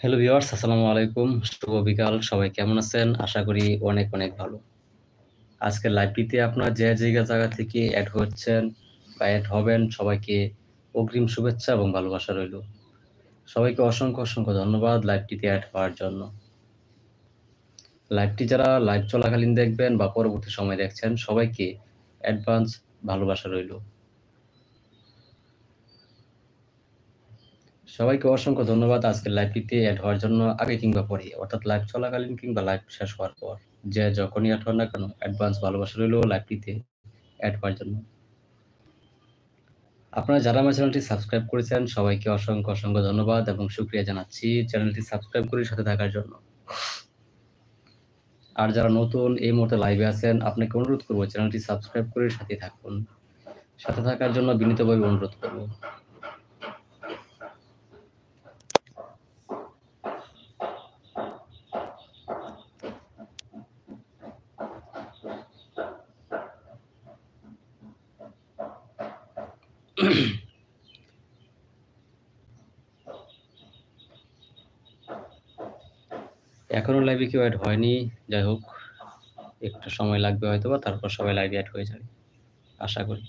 Hello viewers আসসালামু আলাইকুম। শুভ বিকাল, সবাই কেমন আছেন? আশা করি অনেক অনেক ভালো। আজকের লাইভটিতে আপনার যে জায়গা জায়গা থেকে অ্যাড হচ্ছেন বা অ্যাড হবেন, সবাইকে অগ্রিম শুভেচ্ছা এবং ভালোবাসা রইল। সবাইকে অসংখ্য অসংখ্য ধন্যবাদ লাইভটিতে অ্যাড হওয়ার জন্য। লাইভটি যারা লাইভ চলাকালীন দেখবেন বা পরবর্তী সময় দেখছেন, সবাইকে অ্যাডভান্স ভালোবাসা রইল। সবাইকে অসংখ্য ধন্যবাদ আজকের লাইভটিতে অ্যাড হওয়ার জন্য, আগে কিংবা পরে, অর্থাৎ লাইভ চলাকালীন কিংবা লাইভ শেষ হওয়ার পর। যে যখনই অ্যাড হন না কেন অ্যাডভান্স ভালোবাসা রইল লাইভটিতে অ্যাড হওয়ার জন্য। আপনারা যারা আমার চ্যানেলটি সাবস্ক্রাইব করেছেন, সবাইকে অসংখ্য অসংখ্য ধন্যবাদ এবং শুক্রিয়া জানাচ্ছি চ্যানেলটি সাবস্ক্রাইব করে সাথে থাকার জন্য। আর যারা নতুন এই মুহূর্তে লাইভে আছেন, আপনাকে অনুরোধ করব চ্যানেলটি সাবস্ক্রাইব করে সাথে থাকুন। সাথে থাকার জন্য বিনীতভাবে অনুরোধ করব। এখনও লাইভে কেউ অ্যাড হয়নি, যাই হোক, একটু সময় লাগবে হয়তো বা তারপর সবাই লাইভে অ্যাড হয়ে যাবে, আশা করি।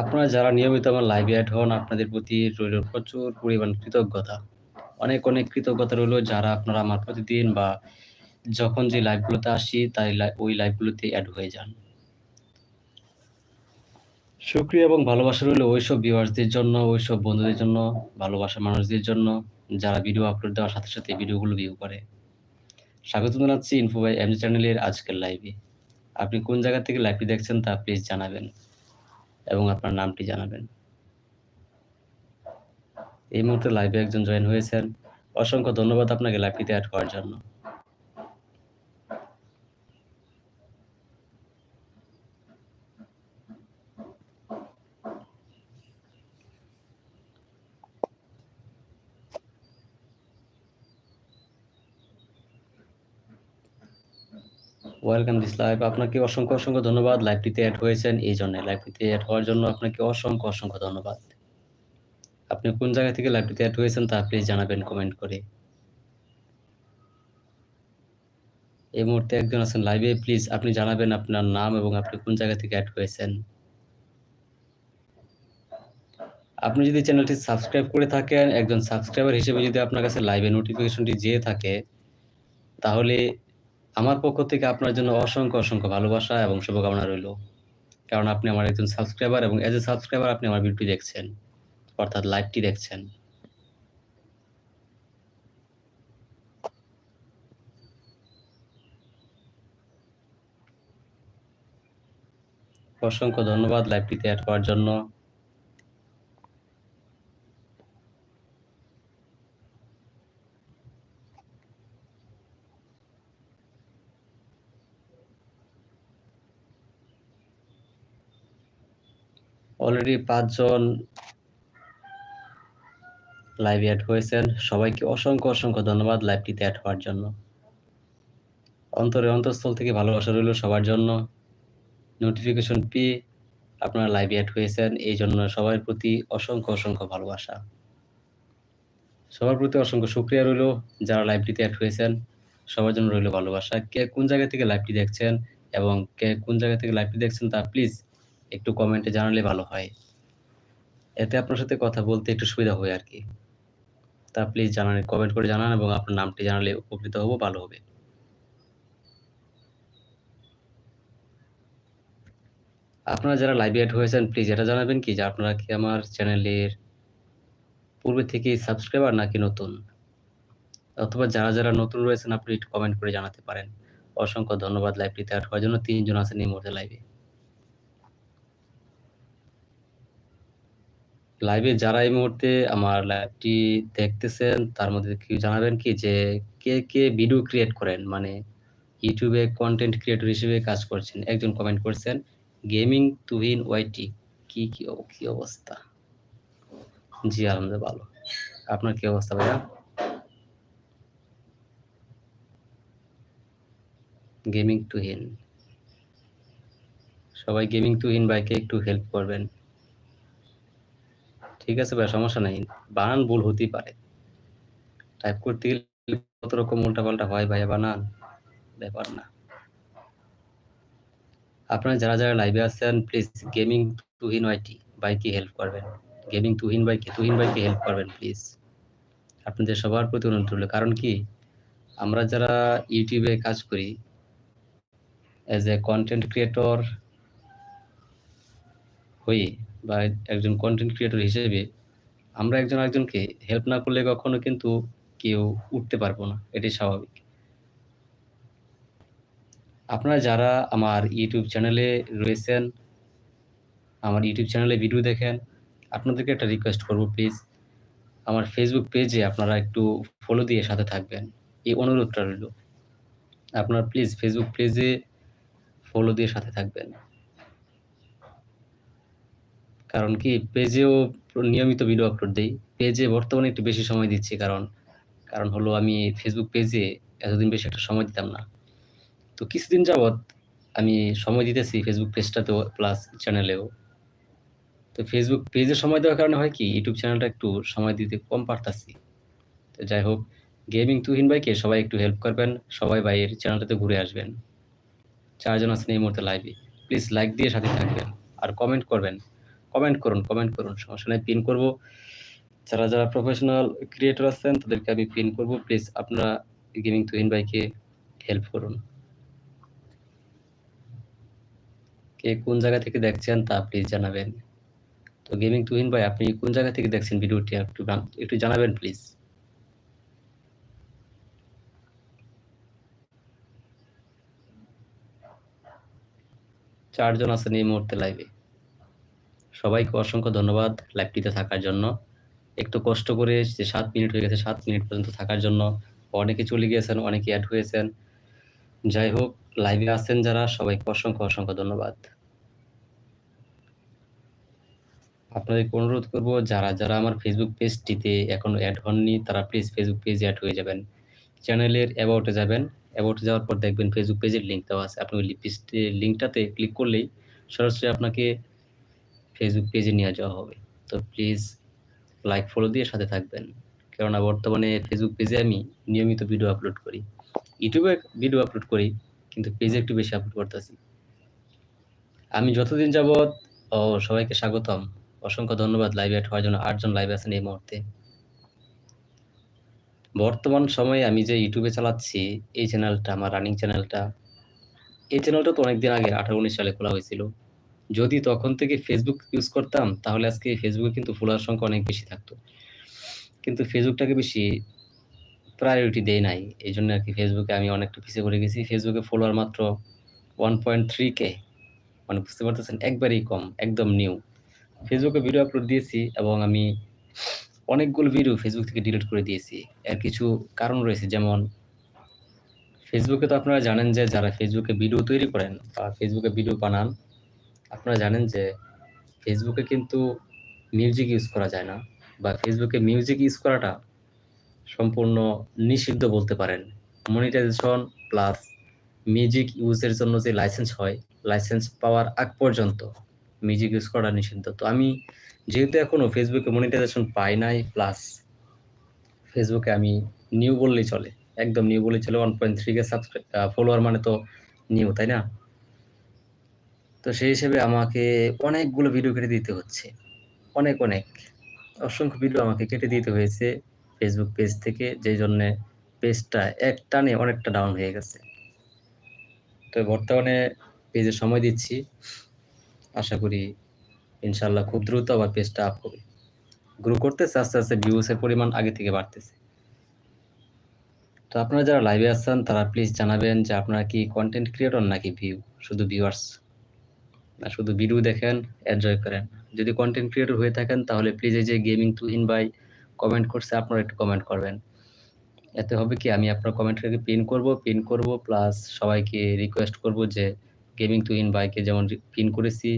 আপনারা যারা নিয়মিত আমার লাইভে অ্যাড হন, আপনাদের প্রতি রইল প্রচুর পরিমাণ কৃতজ্ঞতা। অনেক অনেক কৃতজ্ঞতা রইল যারা আপনারা আমার প্রতিদিন বা যখন যে লাইভগুলোতে আসি, তাই ওই লাইভগুলোতে অ্যাড হয়ে যান। সুক্রিয়া এবং ভালোবাসা রইল ওইসব ভিউয়ার্সদের জন্য, ওইসব বন্ধুদের জন্য ভালোবাসা মানুষদের জন্য, যারা ভিডিও আপলোড দেওয়ার সাথে সাথে ভিডিওগুলো ভিউ করে। স্বাগত জানাচ্ছি ইনফো বাই এমজি চ্যানেলের আজকের লাইভে আপনি কোন জায়গা থেকে লাইভটি দেখছেন তা প্লিজ জানাবেন এবং আপনার নামটি জানাবেন। এই মুহূর্তে লাইভে একজন জয়েন হয়েছেন। অসংখ্য ধন্যবাদ আপনাকে লাইভটিতে অ্যাড করার জন্য। ওয়েলকাম দিস লাইভ আপনাকে অসংখ্য অসংখ্য ধন্যবাদ। লাইভটিতে অ্যাড হয়েছেন। এই জন্য লাইভটিতে অ্যাড হওয়ার জন্য আপনাকে অসংখ্য অসংখ্য ধন্যবাদ। আপনি কোন জায়গা থেকে লাইভটিতে অ্যাড হয়েছেন তা প্লিজ জানাবেন কমেন্ট করে। এই মুহূর্তে একজন আছেন লাইভে প্লিজ আপনি জানাবেন আপনার নাম এবং আপনি কোন জায়গা থেকে অ্যাড হয়েছেন। আপনি যদি চ্যানেলটি সাবস্ক্রাইব করে থাকেন, একজন সাবস্ক্রাইবার হিসেবে যদি আপনার কাছে লাইভে নোটিফিকেশনটি যেয়ে থাকে, তাহলে আমার পক্ষ থেকে আপনার জন্য অসংখ্য অসংখ্য ভালোবাসা এবং শুভকামনা রইল। কারণ আপনি আমার একজন সাবস্ক্রাইবার এবং এজ এ সাবস্ক্রাইবার আপনি আমার ভিডিওটি দেখছেন, অর্থাৎ লাইভটি দেখছেন। অসংখ্য ধন্যবাদ লাইভটিতে অ্যাড করার জন্য। অলরেডি পাঁচজন লাইভ অ্যাড হয়েছেন। সবাইকে অসংখ্য অসংখ্য ধন্যবাদ লাইভটিতে অ্যাড হওয়ার জন্য। অন্তরে অন্তঃস্থল থেকে ভালোবাসা রইল সবার জন্য। নোটিফিকেশন পেয়ে আপনারা লাইভ অ্যাড হয়েছেন, এই জন্য সবার প্রতি অসংখ্য অসংখ্য ভালোবাসা। সবার প্রতি অসংখ্য সুক্রিয়া রইল যারা লাইভটিতে অ্যাড হয়েছেন। সবার জন্য রইল ভালোবাসা। কে কোন জায়গা থেকে লাইভটি দেখছেন এবং কে কোন জায়গা থেকে লাইভটি দেখছেন তা প্লিজ একটু কমেন্টে জানালে ভালো হয়। এতে আপনার সাথে কথা বলতে একটু সুবিধা হয় আর কি। তা প্লিজ জানান কমেন্ট করে জানান এবং আপনার নামটি জানালে উপকৃত হব, ভালো হবে। আপনারা যারা লাইভ অ্যাড হয়েছেন প্লিজ এটা জানাবেন কি? যে আপনারা কি আমার চ্যানেলের পূর্বে থেকে সাবস্ক্রাইবার নাকি নতুন? অথবা যারা যারা নতুন রয়েছেন, আপনি একটু কমেন্ট করে জানাতে পারেন। অসংখ্য ধন্যবাদ লাইভটিতে অ্যাড হওয়ার জন্য। তিনজন আছেন এই মুহূর্তে লাইভে লাইভে যারা এই মুহূর্তে আমার লাইভটি দেখতেছেন, তার মধ্যে কি জানাবেন কি যে, কে কে ভিডিও ক্রিয়েট করেন? মানে ইউটিউবে কন্টেন্ট ক্রিয়েটর হিসেবে কাজ করছেন, একজন কমেন্ট করছেন গেমিং তুহিন ওয়াইটি কি কি কি অবস্থা? জি, আলহামদুলিল্লাহ ভালো। আপনার কি অবস্থা ভাইয়া? গেমিং তুহিন সবাই গেমিং তুহিন ভাইকে একটু হেল্প করবেন। ঠিক আছে ভাই, সমস্যা নাই। বানান ভুল হতেই পারে। টাইপ করতে গেলে কত রকম উল্টাপাল্টা হয় ভাই বানান। ব্যাপার না। আপনারা যারা যারা লাইভে আছেন প্লিজ গেমিং তুহিন ওয়াইটি বাইকে হেল্প করবেন? গেমিং তুহিন বাইকে তুহিন বাইকে হেল্প করবেন প্লিজ আপনাদের সবার প্রতি অনুরোধ রইল। কারণ কি? আমরা যারা ইউটিউবে কাজ করি অ্যাজ এ কন্টেন্ট ক্রিয়েটর হয়ে বা একজন কন্টেন্ট ক্রিয়েটর হিসেবে আমরা একজন একজনকে হেল্প না করলে কখনো কিন্তু কেউ উঠতে পারব না এটি স্বাভাবিক। আপনারা যারা আমার ইউটিউব চ্যানেলে রয়েছেন, আমার ইউটিউব চ্যানেলে ভিডিও দেখেন, আপনাদেরকে একটা রিকোয়েস্ট করব প্লিজ আমার ফেসবুক পেজে আপনারা একটু ফলো দিয়ে সাথে থাকবেন। এই অনুরোধটা রইল। আপনার প্লিজ ফেসবুক পেজে ফলো দিয়ে সাথে থাকবেন। কারণ কি পেজেও নিয়মিত ভিডিও আপলোড দিই। পেজে বর্তমানে একটু বেশি সময় দিচ্ছি কারণ কারণ হলো আমি ফেসবুক পেজে এতদিন বেশি একটা সময় দিতাম না। তো কিছুদিন যাবৎ আমি সময় দিতেছি ফেসবুক পেজটাতেও প্লাস চ্যানেলেও তো ফেসবুক পেজে সময় দেওয়ার কারণে হয় কি ইউটিউব চ্যানেলটা একটু সময় দিতে কম পারতাছি। তো যাই হোক গেমিং তুহিন ভাইকে সবাই একটু হেল্প করবেন, সবাই ভাইয়ের চ্যানেলটাতে ঘুরে আসবেন। চারজন আছেন এই মুহূর্তে লাইভে প্লিজ লাইক দিয়ে সাথে থাকবেন, আর কমেন্ট করবেন। কমেন্ট করুন কমেন্ট করুন, সমস্যা নেই পিন করব। যারা যারা প্রফেশনাল ক্রিয়েটর আছেন, তাদেরকে আমি পিন করব। প্লিজ আপনারা গেমিং তুহিন ভাইকে হেল্প করুন। কে কোন জায়গা থেকে দেখছেন তা প্লিজ জানাবেন। তো গেমিং তুহিন ভাই, আপনি কোন জায়গা থেকে দেখছেন ভিডিওটি? একটু একটু জানাবেন প্লিজ চারজন আছেন এই মুহূর্তে লাইভে সবাইকে অসংখ্য ধন্যবাদ লাইভটিতে থাকার জন্য। একটু কষ্ট করে যে সাত মিনিট হয়ে গেছে, সাত মিনিট পর্যন্ত থাকার জন্য অনেকে চলে গিয়েছেন, অনেকে অ্যাড হয়েছেন। যাই হোক লাইভে আছেন যারা, সবাইকে অসংখ্য অসংখ্য ধন্যবাদ। আপনাদেরকে অনুরোধ করব, যারা যারা আমার ফেসবুক পেজটিতে এখনও অ্যাড হননি, তারা প্লিজ ফেসবুক পেজে অ্যাড হয়ে যাবেন। চ্যানেলের অ্যাবাউটে যাবেন। অ্যাবাউটে যাওয়ার পর দেখবেন ফেসবুক পেজের লিঙ্ক দেওয়া আছে। আপনি ওই লিঙ্কটাতে ক্লিক করলেই সরাসরি আপনাকে ফেসবুক পেজে নিয়ে যাওয়া হবে। তো প্লিজ লাইক ফলো দিয়ে সাথে থাকবেন। কেননা বর্তমানে ফেসবুক পেজে আমি নিয়মিত ভিডিও আপলোড করি। ইউটিউবে ভিডিও আপলোড করি, কিন্তু পেজে একটু বেশি আপলোড করতেছি। আমি যতদিন যাবৎ, ও, সবাইকে স্বাগতম। অসংখ্য ধন্যবাদ লাইভ অ্যাড হওয়ার জন্য আটজন লাইভ আছেন এই মুহূর্তে। বর্তমান সময়ে আমি যে ইউটিউবে চালাচ্ছি, এই চ্যানেলটা আমার রানিং চ্যানেলটা এই চ্যানেলটা তো অনেকদিন আগে, আঠারো, উনিশ সালে খোলা হয়েছিল। যদি তখন থেকে ফেসবুক ইউজ করতাম, তাহলে আজকে ফেসবুকে কিন্তু ফলোয়ার সংখ্যা অনেক বেশি থাকতো। কিন্তু ফেসবুকটাকে বেশি প্রায়োরিটি দেয় নাই। এই জন্য আর কি ফেসবুকে আমি অনেকটা পিছিয়ে পড়ে গেছি। ফেসবুকে ফলোয়ার মাত্র ওয়ান পয়েন্ট থ্রি কে মানে বুঝতে পারতেছেন, একবারেই কম, একদম নিউ ফেসবুকে ভিডিও আপলোড দিয়েছি এবং আমি অনেকগুলো ভিডিও ফেসবুক থেকে ডিলিট করে দিয়েছি। এর কিছু কারণ রয়েছে, যেমন ফেসবুকে তো আপনারা জানেন যে যারা ফেসবুকে ভিডিও তৈরি করেন বা ফেসবুকে ভিডিও বানান আপনারা জানেন যে ফেসবুকে কিন্তু মিউজিক ইউজ করা যায় না বা ফেসবুকে মিউজিক ইউজ করাটা সম্পূর্ণ নিষিদ্ধ বলতে পারেন। মনিটাইজেশন প্লাস মিউজিক ইউজের জন্য যে লাইসেন্স হয় লাইসেন্স পাওয়ার আগ পর্যন্ত মিউজিক ইউজ করা নিষিদ্ধ। তো আমি যেহেতু এখনও ফেসবুকে মনিটাইজেশন পাই নাই প্লাস ফেসবুকে আমি নিউ বললেই চলে। একদম নিউ বললেই চলে ওয়ান পয়েন্ট থ্রিকে সাবস্ক্রাইব ফলোয়ার মানে তো নিউ তাই না? তো সেই হিসেবে আমাকে অনেকগুলো ভিডিও কেটে দিতে হচ্ছে। অনেক অনেক। অসংখ্য ভিডিও আমাকে কেটে দিতে হয়েছে ফেসবুক পেজ থেকে, যেই জন্য পেজটা এক টানে অনেকটা ডাউন হয়ে গেছে। তো বর্তমানে পেজে সময় দিচ্ছি। আশা করি ইনশাল্লাহ খুব দ্রুত আবার পেজটা আপ হবে। গ্রো করতেছে, আস্তে আস্তে ভিউসের পরিমাণ আগে থেকে বাড়তেছে। তো আপনারা যারা লাইভে আসছেন তারা প্লিজ জানাবেন যে আপনারা কি কন্টেন্ট ক্রিয়েটর নাকি ভিউ শুধু ভিউয়ার্স না শুধু ভিডিও দেখেন এনজয় করেন। যদি কন্টেন্ট ক্রিয়েটর হয়ে থাকেন, তাহলে প্লিজ এই যে গেমিং তুহিন ভাই কমেন্ট করছে, আপনারা একটু কমেন্ট করবেন। এতে হবে কি, আমি আপনার কমেন্টটাকে পিন করব পিন করব প্লাস সবাইকে রিকোয়েস্ট করব যে গেমিং তুহিন ভাইকে যেমন পিন করেছি,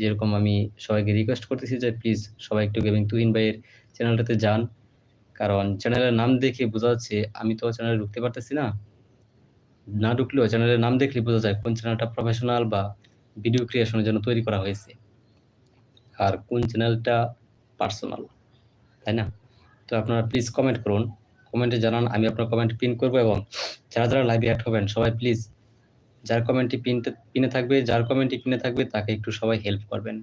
যেরকম আমি সবাইকে রিকোয়েস্ট করতেছি যে প্লিজ সবাই একটু গেমিং তুহিন ভাইয়ের চ্যানেলটাতে যান। কারণ চ্যানেলের নাম দেখে বোঝা যাচ্ছে, আমি তো চ্যানেলে ঢুকতে পারতেছি না। না ঢুকলেও চ্যানেলের নাম দেখলে বোঝা যায় কোন চ্যানেলটা প্রফেশনাল বা ভিডিও ক্রিয়েশনের জন্য তৈরি করা হয়েছে। আর কোন চ্যানেলটা পার্সোনাল তাই না? তো আপনারা প্লিজ কমেন্ট করুন। কমেন্টে জানান, আমি আপনার কমেন্ট পিন করব এবং যারা যারা লাইভে অ্যাড হবেন, সবাই প্লিজ যার কমেন্টটি পিনতে পিনে থাকবে, যার কমেন্টটি পিনে থাকবে, তাকে একটু সবাই হেল্প করবেন।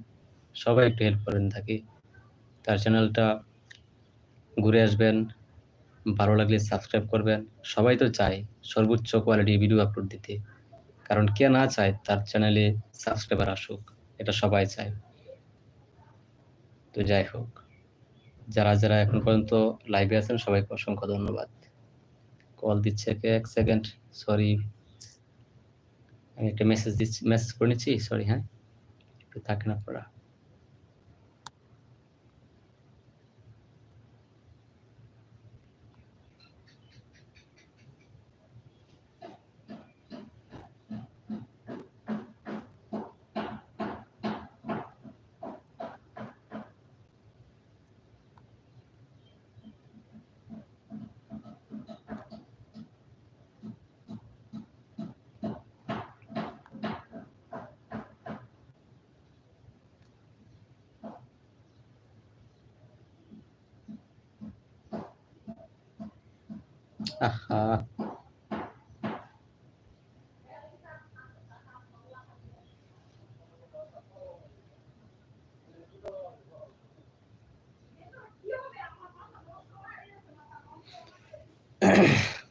সবাই একটু হেল্প করবেন তাকে। তার চ্যানেলটা ঘুরে আসবেন, ভালো লাগলে সাবস্ক্রাইব করবেন। সবাই তো চায় সর্বোচ্চ কোয়ালিটির ভিডিও আপলোড দিতে। কারণ কে না চায় তার চ্যানেলে সাবস্ক্রাইবার আসুক, এটা সবাই চায়। তো যাই হোক, যারা যারা এখন পর্যন্ত লাইভে আছেন, সবাইকে অসংখ্য ধন্যবাদ। কল দিচ্ছে কে? এক সেকেন্ড সরি আমি একটা মেসেজ দিচ্ছি মেসেজ করে নিচ্ছি সরি হ্যাঁ? একটু থাকেন আপনারা।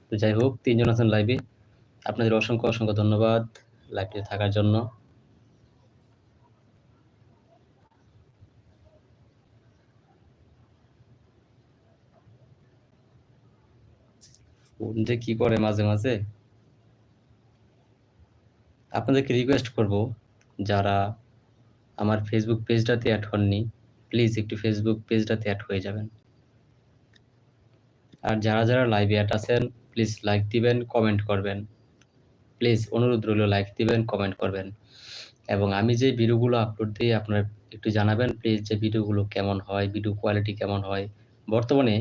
তো যাই হোক তিনজন আছেন লাইভে আপনাদের অসংখ্য অসংখ্য ধন্যবাদ লাইভে থাকার জন্য। যে কি করে মাঝে মাঝে? আপনাদেরকে রিকোয়েস্ট করব যারা আমার ফেসবুক পেজটাতে অ্যাড হননি প্লিজ একটু ফেসবুক পেজটাতে অ্যাড হয়ে যাবেন। আর যারা যারা লাইভে অ্যাড আছেন প্লিজ লাইক দিবেন কমেন্ট করবেন। প্লিজ অনুরোধ রইল লাইক দিবেন কমেন্ট করবেন। এবং আমি যে ভিডিওগুলো আপলোড দিই আপনারা একটু জানাবেন প্লিজ যে ভিডিওগুলো কেমন হয় ভিডিও কোয়ালিটি কেমন হয়। বর্তমানে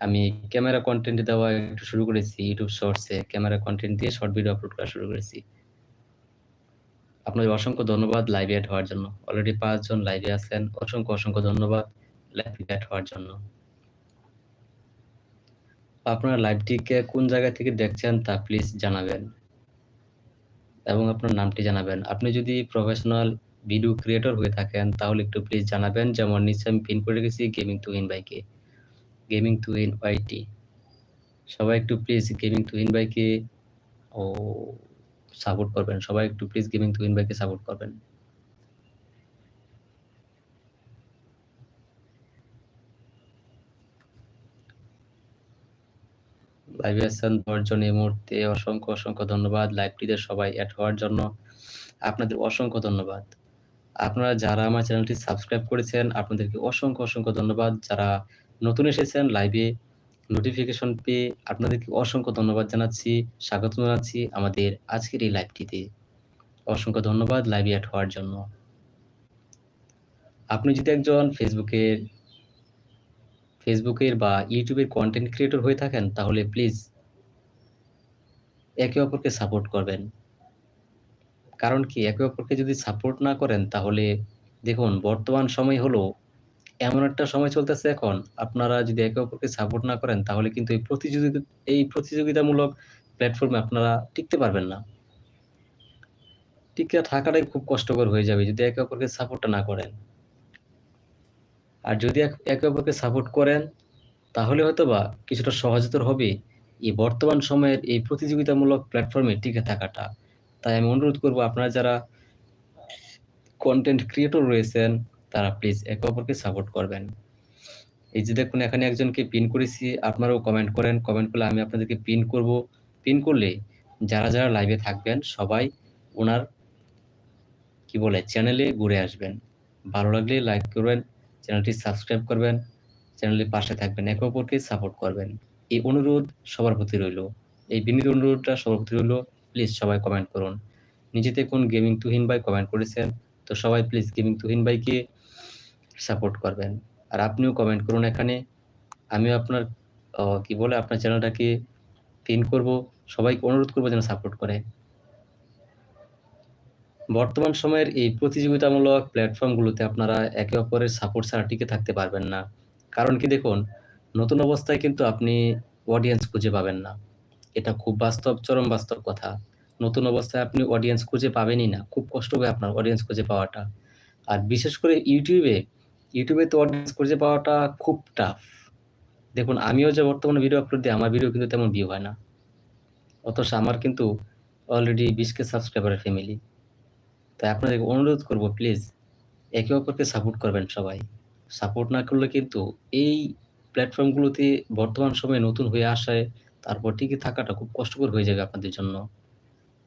আমি ক্যামেরা কন্টেন্ট দেওয়া একটু শুরু করেছি ইউটিউব শর্টসে ক্যামেরা কন্টেন্ট দিয়ে শর্ট ভিডিও আপলোড করা শুরু করেছি। আপনাদের অসংখ্য ধন্যবাদ লাইভে অ্যাড হওয়ার জন্য। অলরেডি পাঁচজন লাইভে আছেন, অসংখ্য অসংখ্য ধন্যবাদ লাইভে অ্যাড হওয়ার জন্য। আপনারা লাইভটিকে কোন জায়গা থেকে দেখছেন তা প্লিজ জানাবেন। এবং আপনার নামটি জানাবেন। আপনি যদি প্রফেশনাল ভিডিও ক্রিয়েটর হয়ে থাকেন, তাহলে একটু প্লিজ জানাবেন। যেমন নিচে আমি পিন করে রেখেছি গেমিং তুহিন ভাইকে গেমিং তুহিন ওয়াইটি সবাই একটু প্লিজ গেমিং তুহিন ভাইকে ও সাপোর্ট করবেন। সবাই একটু প্লিজ গেমিং তুহিন ভাইকে সাপোর্ট করবেন। লাইভে আছেন দশজন এই মুহূর্তে অসংখ্য অসংখ্য ধন্যবাদ। লাইভটিতে সবাই অ্যাড হওয়ার জন্য আপনাদের অসংখ্য ধন্যবাদ। আপনারা যারা আমার চ্যানেলটি সাবস্ক্রাইব করেছেন, আপনাদেরকে অসংখ্য অসংখ্য ধন্যবাদ। যারা নতুন এসেছেন লাইভে নোটিফিকেশন পেয়ে আপনাদেরকে অসংখ্য ধন্যবাদ জানাচ্ছি, স্বাগত জানাচ্ছি আমাদের আজকের এই লাইভটিতে অসংখ্য ধন্যবাদ লাইভে অ্যাড হওয়ার জন্য। আপনি যদি একজন ফেসবুকের ফেসবুকের বা ইউটিউবের কন্টেন্ট ক্রিয়েটর হয়ে থাকেন, তাহলে প্লিজ একে অপরকে সাপোর্ট করবেন। কারণ কি, একে অপরকে যদি সাপোর্ট না করেন, তাহলে দেখুন, বর্তমান সময় হলো এমন একটা সময় চলতেছে এখন। আপনারা যদি একে অপরকে সাপোর্ট না করেন, তাহলে কিন্তু এই প্রতিযোগিতা, এই প্রতিযোগিতামূলক প্ল্যাটফর্মে আপনারা টিকতে পারবেন না। টিকে থাকাটাই খুব কষ্টকর হয়ে যাবে যদি একে অপরকে সাপোর্টটা না করেন। আর যদি একে অপরকে সাপোর্ট করেন, তাহলে হয়তো বা কিছুটা সহজতর হবে এই বর্তমান সময়ের এই প্রতিযোগিতামূলক প্ল্যাটফর্মে টিকে থাকাটা। তাই আমি অনুরোধ করব, আপনারা যারা কন্টেন্ট ক্রিয়েটর রয়েছেন তারা প্লিজ একে অপরকে সাপোর্ট করবেন। এই যে দেখুন, এখানে একজনকে পিন করেছি, আপনারাও কমেন্ট করেন। কমেন্ট করলে আমি আপনাদেরকে পিন করব। পিন করলে যারা যারা লাইভে থাকবেন, সবাই ওনার, কি বলে চ্যানেলে ঘুরে আসবেন। ভালো লাগলে লাইক করবেন চ্যানেলটি সাবস্ক্রাইব করবেন চ্যানেলের পাশে থাকবেন, একে অপরকে সাপোর্ট করবেন। এই অনুরোধ সবার প্রতি রইল। এই বিনীত অনুরোধটা সবার প্রতি রইল। প্লিজ সবাই কমেন্ট করুন। নিজেতে কোন গেমিং তুহিন ভাই কমেন্ট করেছেন। তো সবাই প্লিজ গেমিং তুহিন ভাইকে সাপোর্ট করবেন। আর আপনিও কমেন্ট করুন এখানে। আমিও আপনার কি বলে, আপনার চ্যানেলটাকে পিন করব। সবাইকে অনুরোধ করব যেন সাপোর্ট করে। বর্তমান সময়ের এই প্রতিযোগিতামূলক প্ল্যাটফর্মগুলোতে আপনারা একে অপরের সাপোর্ট ছাড়া টিকে থাকতে পারবেন না। কারণ কি দেখুন, নতুন অবস্থায় কিন্তু আপনি অডিয়েন্স খুঁজে পাবেন না। এটা খুব বাস্তব, চরম বাস্তব কথা। নতুন অবস্থায় আপনি অডিয়েন্স খুঁজে পাবেনই না। খুব কষ্ট হবে আপনার অডিয়েন্স খুঁজে পাওয়াটা। আর বিশেষ করে ইউটিউবে ইউটিউবে তো অডিয়েন্স খুঁজে পাওয়াটা খুব টাফ দেখুন, আমিও যে বর্তমানে ভিডিও আপলোড দিই, আমার ভিডিও কিন্তু তেমন ভিউ হয় না। অথচ আমার কিন্তু অলরেডি বিশ কে সাবস্ক্রাইবারের ফ্যামিলি তাই আপনাদেরকে অনুরোধ করব প্লিজ একে অপরকে সাপোর্ট করবেন সবাই। সাপোর্ট না করলে কিন্তু এই প্ল্যাটফর্মগুলোতে বর্তমান সময়ে নতুন হয়ে আসায় তারপর টিকে থাকাটা খুব কষ্টকর হয়ে যাবে আপনাদের জন্য।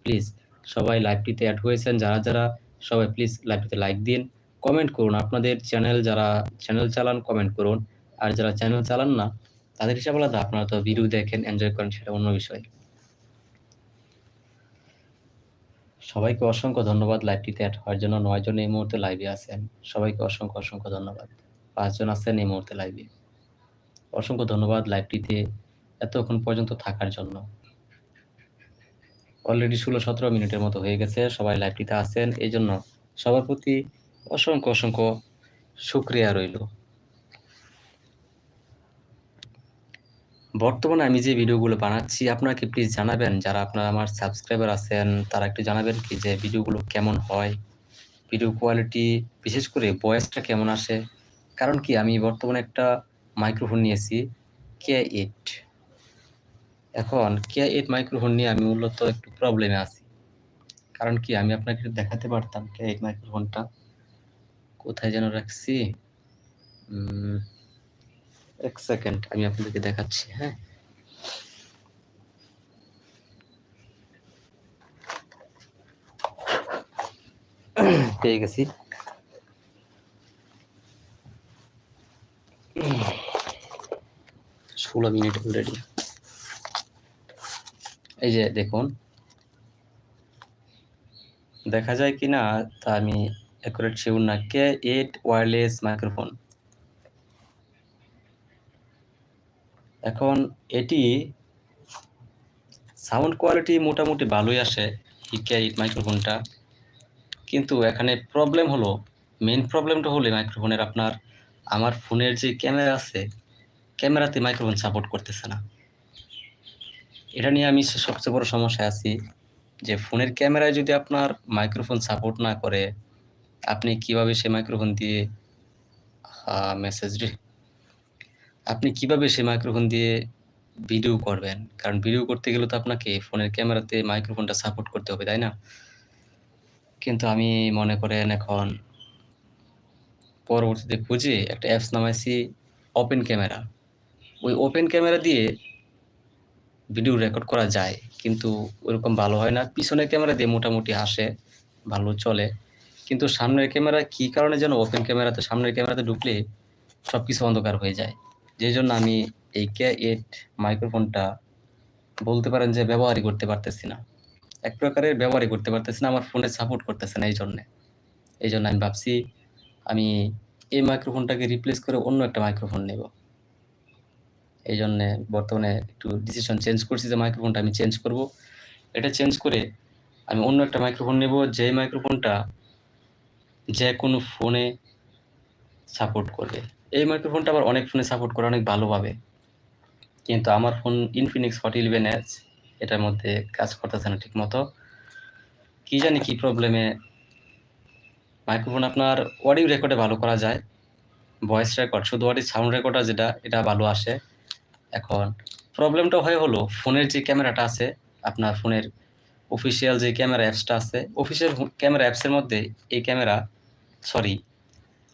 প্লিজ সবাই লাইভটিতে অ্যাড হয়েছেন। যারা যারা, সবাই প্লিজ লাইভটিতে লাইক দিন। কমেন্ট করুন। আপনাদের চ্যানেল যারা চ্যানেল চালান কমেন্ট করুন। আর যারা চ্যানেল চালান না, তাদের হিসাব আলাদা। আপনারা তো ভিডিও দেখেন এনজয় করেন, সেটা অন্য বিষয়। সবাইকে অসংখ্য ধন্যবাদ লাইভটিতে অ্যাড হওয়ার জন্য। নয় জন এই মুহূর্তে লাইভে আছেন। সবাইকে অসংখ্য অসংখ্য ধন্যবাদ। পাঁচজন আছেন এই মুহূর্তে লাইভে অসংখ্য ধন্যবাদ লাইভটিতে এতক্ষণ পর্যন্ত থাকার জন্য। অলরেডি ষোলো সতেরো মিনিটের মতো হয়ে গেছে। সবাই লাইভটিতে আছেন। এই জন্য সবার প্রতি অসংখ্য অসংখ্য শুক্রিয়া রইল। বর্তমানে আমি যে ভিডিওগুলো বানাচ্ছি, আপনারা কি প্লিজ জানাবেন? যারা আপনারা আমার সাবস্ক্রাইবার আছেন, তারা একটু জানাবেন কি যে ভিডিওগুলো কেমন হয়? ভিডিও কোয়ালিটি বিশেষ করে ভয়েসটা কেমন আসে? কারণ কি, আমি বর্তমানে একটা মাইক্রোফোন নিয়েছি কে এইট এখন কে এইট মাইক্রোফোন নিয়ে আমি মূলত একটু প্রবলেমে আছি। কারণ কি, আমি আপনাকে দেখাতে পারতাম কে এইট মাইক্রোফোনটা কোথায় যেন রাখছি? এক সেকেন্ড আমি আপনাদেরকে দেখাচ্ছি হ্যাঁ? পেয়ে গেছি। ষোলো মিনিট অলরেডি এই যে দেখুন। দেখা যায় কি না তা আমি না কে এইট ওয়্যারলেস মাইক্রোফোন এখন এটি সাউন্ড কোয়ালিটি মোটামুটি ভালোই আসে হিকে এইট মাইক্রোফোনটা কিন্তু এখানে প্রবলেম হলো মেইন প্রবলেমটা হলো মাইক্রোফোনের আপনার, আমার ফোনের যে ক্যামেরা আছে ক্যামেরাতে মাইক্রোফোন সাপোর্ট করতেছে না। এটা নিয়ে আমি সবচেয়ে বড় সমস্যায় আছি, যে ফোনের ক্যামেরায় যদি আপনার মাইক্রোফোন সাপোর্ট না করে আপনি কীভাবে সে মাইক্রোফোন দিয়ে মেসেজ আপনি কীভাবে সে মাইক্রোফোন দিয়ে ভিডিও করবেন? কারণ ভিডিও করতে গেলে তো আপনাকে ফোনের ক্যামেরাতে মাইক্রোফোনটা সাপোর্ট করতে হবে, তাই না? কিন্তু আমি মনে করেন এখন পরবর্তীতে খুঁজে একটা অ্যাপস নামাইছি ওপেন ক্যামেরা ওই ওপেন ক্যামেরা দিয়ে ভিডিও রেকর্ড করা যায়, কিন্তু ওরকম ভালো হয় না। পিছনের ক্যামেরা দিয়ে মোটামুটি আসে ভালো চলে। কিন্তু সামনের ক্যামেরা কি কারণে যেন ওপেন ক্যামেরাতে সামনের ক্যামেরাতে ঢুকলে সব কিছু অন্ধকার হয়ে যায়? যেই জন্য আমি এই কে এইট মাইক্রোফোনটা বলতে পারেন যে ব্যবহারই করতে পারতেছি না। এক প্রকারের ব্যবহারই করতে পারতেছি না, আমার ফোনে সাপোর্ট করতেছে না এই জন্যে। এই জন্য আমি ভাবছি আমি এই মাইক্রোফোনটাকে রিপ্লেস করে অন্য একটা মাইক্রোফোন নেব। এই জন্যে বর্তমানে একটু ডিসিশন চেঞ্জ করছি যে মাইক্রোফোনটা আমি চেঞ্জ করব। এটা চেঞ্জ করে আমি অন্য একটা মাইক্রোফোন নেব যে মাইক্রোফোনটা যে কোনো ফোনে সাপোর্ট করবে। এই মাইক্রোফোনটা আবার অনেক ফোনে সাপোর্ট করে, অনেক ভালোভাবে। কিন্তু আমার phone Infinix forty eleven S এটার মধ্যে কাজ করতেছে না ঠিক মতো কী জানি কী প্রবলেমে মাইক্রোফোন আপনার অডিও রেকর্ডে ভালো করা যায় ভয়েস রেকর্ড শুধু অডিও সাউন্ড রেকর্ডার যেটা, এটা ভালো আসে। এখন প্রবলেমটা হয় হলো ফোনের যে ক্যামেরাটা আছে, আপনার ফোনের অফিসিয়াল যে ক্যামেরা অ্যাপসটা আছে অফিসিয়াল ক্যামেরা অ্যাপসের মধ্যে এই ক্যামেরা সরি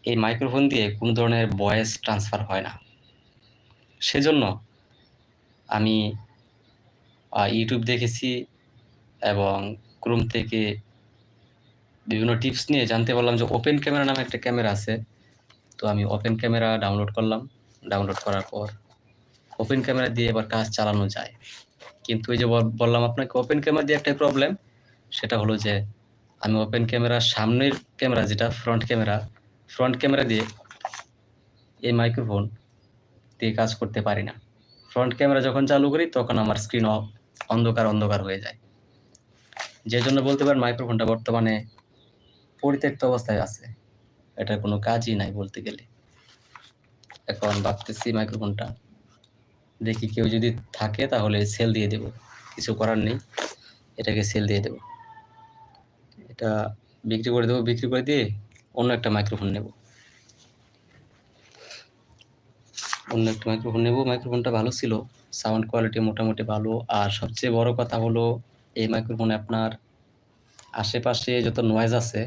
এই মাইক্রোফোন দিয়ে কোনো ধরনের ভয়েস ট্রান্সফার হয় না। সেজন্য আমি ইউটিউব দেখেছি এবং ক্রোম থেকে বিভিন্ন টিপস নিয়ে জানতে পারলাম যে ওপেন ক্যামেরা নামে একটা ক্যামেরা আছে। তো আমি ওপেন ক্যামেরা ডাউনলোড করলাম। ডাউনলোড করার পর ওপেন ক্যামেরা দিয়ে এবার কাজ চালানো যায়। কিন্তু ওই যে বললাম আপনাকে ওপেন ক্যামেরা দিয়ে একটাই প্রবলেম সেটা হলো যে আমি ওপেন ক্যামেরার সামনের ক্যামেরা যেটা ফ্রন্ট ক্যামেরা ফ্রন্ট ক্যামেরা দিয়ে এই মাইক্রোফোন দিয়ে কাজ করতে পারি না। ফ্রন্ট ক্যামেরা যখন চালু করি, তখন আমার স্ক্রিন অন্ধকার অন্ধকার হয়ে যায়। যে জন্য বলতে পারেন মাইক্রোফোনটা বর্তমানে পরিত্যক্ত অবস্থায় আছে। এটা কোনো কাজই নাই বলতে গেলে। এখন ভাবতেছি মাইক্রোফোনটা দেখি কেউ যদি থাকে তাহলে সেল দিয়ে দেব। কিছু করার নেই, এটাকে সেল দিয়ে দেব। এটা বিক্রি করে দেবো, বিক্রি করে দিয়ে অন্য একটা মাইক্রোফোন নেব। অন্য একটা মাইক্রোফোন নেব মাইক্রোফোনটা ভালো ছিল সাউন্ড কোয়ালিটি মোটামুটি ভালো। আর সবচেয়ে বড় কথা হলো, এই মাইক্রোফোনে আপনার আশেপাশে যত নয়েজ আছে,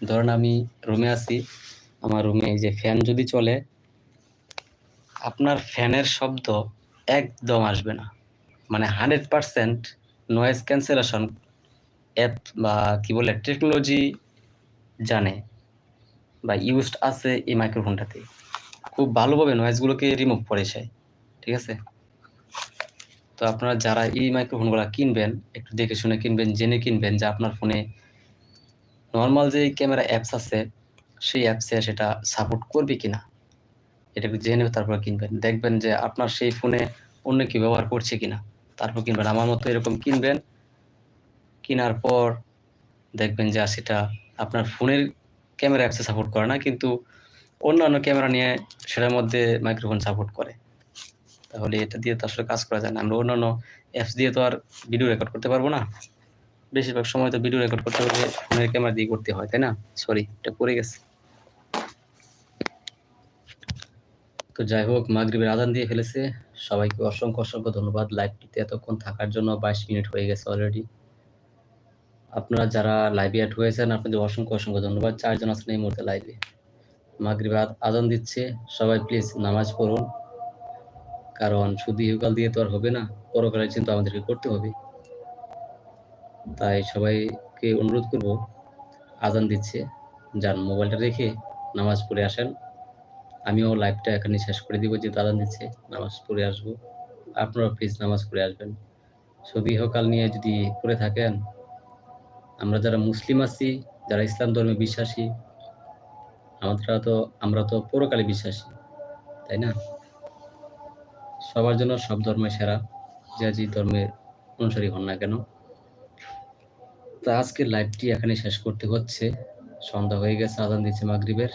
ধরেন আমি রুমে আছি, আমার রুমে এই যে ফ্যান যদি চলে আপনার ফ্যানের শব্দ একদম আসবে না। মানে hundred percent noise cancellation app বা কি বলে টেকনোলজি জানে বা ইউজড আছে এই মাইক্রোফোনটাতে খুব ভালোভাবে নয়েজগুলোকে রিমুভ করে সে, ঠিক আছে? তো আপনারা যারা এই মাইক্রোফোনগুলো কিনবেন, একটু দেখে শুনে কিনবেন, জেনে কিনবেন যে আপনার ফোনে নর্মাল যে ক্যামেরা অ্যাপস আছে, সেই অ্যাপসে সেটা সাপোর্ট করবে কিনা? এটা একটু জেনে তারপর কিনবেন। দেখবেন যে আপনার সেই ফোনে অন্য কি ব্যবহার করছে কিনা, তারপর কিনবেন। আমার মতো এরকম কিনবেন, কেনার পর দেখবেন যে সেটা আপনার ফোনের ক্যামেরা অ্যাপসে সাপোর্ট করে না, কিন্তু অন্যান্য ক্যামেরা নিয়ে সেটার মধ্যে মাইক্রোফোন সাপোর্ট করে। তাহলে এটা দিয়ে তো আসলে কাজ করা যায় না। আমরা অন্যান্য অ্যাপস দিয়ে তো আর ভিডিও রেকর্ড করতে পারব না। বেশিরভাগ সময় তো ভিডিও রেকর্ড করতে হলে ফোনের ক্যামেরা দিয়ে করতে হয়, তাই না? সরি, এটা পড়ে গেছে। তো যাই হোক, মাগরিবের আদান দিয়ে ফেলেছে। সবাইকে অসংখ্য অসংখ্য ধন্যবাদ। লাইভটিতে এতক্ষণ থাকার জন্য বাইশ মিনিট হয়ে গেছে অলরেডি আপনারা যারা লাইভে অ্যাড হয়েছেন, আপনাদের অসংখ্য অসংখ্য ধন্যবাদ। চারজন আছেন এই মুহূর্তে লাইভে মাগরিব আদান দিচ্ছে। সবাই প্লিজ নামাজ পড়ুন। কারণ শুধু ইহুকাল দিয়ে তো আর হবে না, পরকালের চিন্তা আমাদেরকে করতে হবে। তাই সবাইকে অনুরোধ করব, আজান দিচ্ছে। যান মোবাইলটা রেখে নামাজ পড়ে আসেন। আমিও লাইভটা এখানে শেষ করে দিব যে আজান দিচ্ছে, নামাজ পড়ে আসব। আপনারা প্লিজ নামাজ পড়ে আসবেন। শুধু ইহকাল নিয়ে যদি করে থাকেন, আমরা যারা মুসলিম আছি, যারা ইসলাম ধর্মে বিশ্বাসী, আমাদের তো, আমরা তো পরকালে বিশ্বাসী, তাই না? সবার জন্য সব ধর্মে সেরা, যে যে ধর্মের অনুসারী হন না কেন। তো আজকের লাইভটি এখানে শেষ করতে হচ্ছে। সন্ধ্যা হয়ে গেছে, আদান দিচ্ছে মাগরিবের।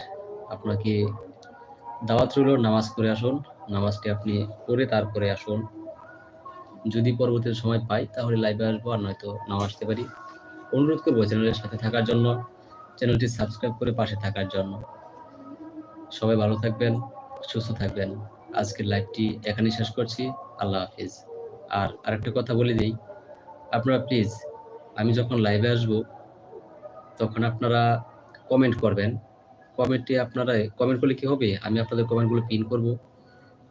আপনাকে দাওয়াত রইল, নামাজ পড়ে আসুন। নামাজটি আপনি পড়ে তারপরে আসুন। যদি পরবর্তী সময় পাই, তাহলে লাইভে আসব আর নয়তো নাও আসতে পারি। অনুরোধ করব চ্যানেলের সাথে থাকার জন্য, চ্যানেলটি সাবস্ক্রাইব করে পাশে থাকার জন্য। সবাই ভালো থাকবেন, সুস্থ থাকবেন। আজকের লাইভটি এখানেই শেষ করছি। আল্লাহ হাফিজ। আর আরেকটা কথা বলে দিই, আপনারা প্লিজ আমি যখন লাইভে আসব, তখন আপনারা কমেন্ট করবেন। কমেন্টে আপনারা কমেন্ট করলে কি হবে? আমি আপনাদের কমেন্টগুলো পিন করব।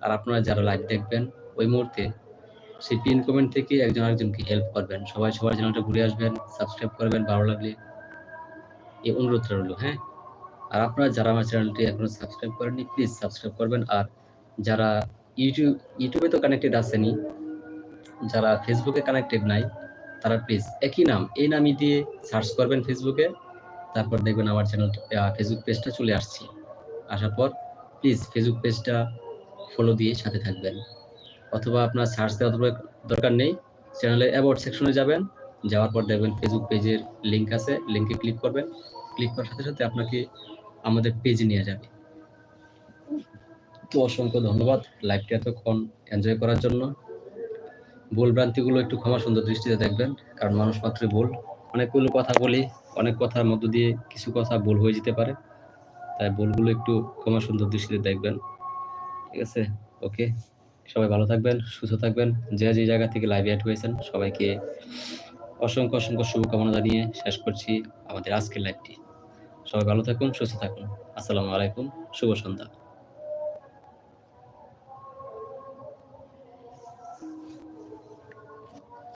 আর আপনারা যারা লাইভ দেখবেন, ওই মুহূর্তে সেই পিন কমেন্ট থেকে একজন আরেকজনকে হেল্প করবেন। সবাই সবার চ্যানেলটা ঘুরে আসবেন সাবস্ক্রাইব করবেন, ভালো লাগলে এই অনুরোধটা রইল হ্যাঁ? আর আপনারা যারা আমার চ্যানেলটি এখনও সাবস্ক্রাইব করেননি প্লিজ সাবস্ক্রাইব করবেন। আর যারা ইউটিউব ইউটিউবে তো কানেক্টেড আসেনি যারা ফেসবুকে কানেক্টেড নাই, তারা প্লিজ একই নাম, এই নামই দিয়ে সার্চ করবেন ফেসবুকে তারপর দেখবেন আমার চ্যানেল ফেসবুক পেজটা চলে আসছে। আসার পর প্লিজ ফেসবুক পেজটা ফলো দিয়ে সাথে থাকবেন। অথবা আপনার সার্চ দেওয়ার দরকার নেই চ্যানেলে অ্যাবাউট সেকশনে যাবেন, যাওয়ার পর দেখবেন ফেসবুক পেজের লিঙ্ক আছে লিঙ্কে ক্লিক করবেন। ক্লিক করার সাথে সাথে আপনাকে আমাদের পেজে নিয়ে যাবে। তো অসংখ্য ধন্যবাদ লাইভটি এতক্ষণ এনজয় করার জন্য। ভুল ভ্রান্তিগুলো একটু ক্ষমা সুন্দর দৃষ্টিতে দেখবেন, কারণ মানুষ মাত্রই ভুল। অনেকগুলো কথা বলি, অনেক কথার মধ্য দিয়ে কিছু কথা ভুল হয়ে যেতে পারে। তাই ভুলগুলো একটু ক্ষমা সুন্দর দৃষ্টিতে দেখবেন। ঠিক আছে? ওকে। সবাই ভালো থাকবেন, সুস্থ থাকবেন। যে যে জায়গা থেকে লাইভ অ্যাড হয়েছেন, সবাইকে অসংখ্য অসংখ্য শুভকামনা জানিয়ে শেষ করছি আমাদের আজকের লাইভটি সবাই ভালো থাকুন, সুস্থ থাকুন। আসসালামু আলাইকুম। শুভ সন্ধ্যা।